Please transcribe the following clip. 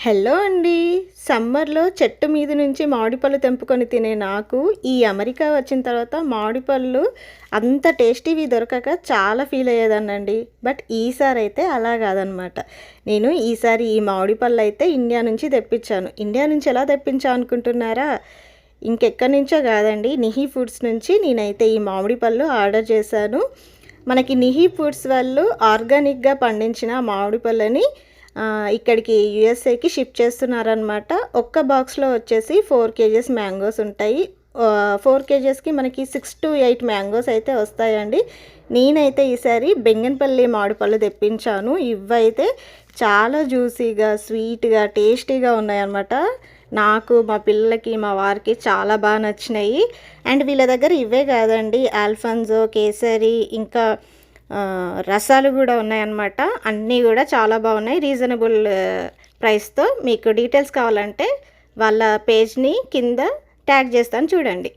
Hello అండి. సమ్మర్లో చెట్టు మీద నుంచి మామిడిపళ్ళు తెంపుకొని తినే నాకు ఈ అమెరికా వచ్చిన తర్వాత మామిడిపళ్ళు అంత టేస్టీవి దొరకక చాలా ఫీల్ అయ్యేదాన్నండి. బట్ ఈసారి అయితే అలా కాదనమాట. నేను ఈసారి ఈ మామిడిపళ్ళు అయితే ఇండియా నుంచి తెప్పించాను. ఇండియా నుంచి ఎలా తెప్పించా అనుకుంటున్నారా? ఇంకెక్కడి నుంచో కాదండి. నిహి ఫుడ్స్ నుంచి నేనైతే ఈ మామిడి పళ్ళు ఆర్డర్ చేశాను. మనకి నిహి ఫుడ్స్ వాళ్ళు ఆర్గానిక్గా పండించిన మామిడి పళ్ళని ఇక్కడికి యుఎస్ఏకి షిప్ చేస్తున్నారనమాట ఒక్క బాక్స్లో వచ్చేసి ఫోర్ కేజెస్ మ్యాంగోస్ ఉంటాయి. ఫోర్ కేజెస్కి మనకి సిక్స్ టు ఎయిట్ మ్యాంగోస్ అయితే వస్తాయండి. నేనైతే ఈసారి బెంగన్పల్లి మామిడిపళ్ళు తెప్పించాను. ఇవైతే చాలా జ్యూసీగా స్వీట్గా టేస్టీగా ఉన్నాయన్నమాట. నాకు మా పిల్లలకి మా వారికి చాలా బాగా నచ్చినాయి. అండ్ వీళ్ళ దగ్గర ఇవే కాదండి. ఆల్ఫన్జో కేసరి ఇంకా రసాలు కూడా ఉన్నాయన్నమాట. అన్నీ కూడా చాలా బాగున్నాయి. రీజనబుల్ ప్రైస్తో మీకు డీటెయిల్స్ కావాలంటే వాళ్ళ పేజ్ని కింద ట్యాగ్ చేస్తాను చూడండి.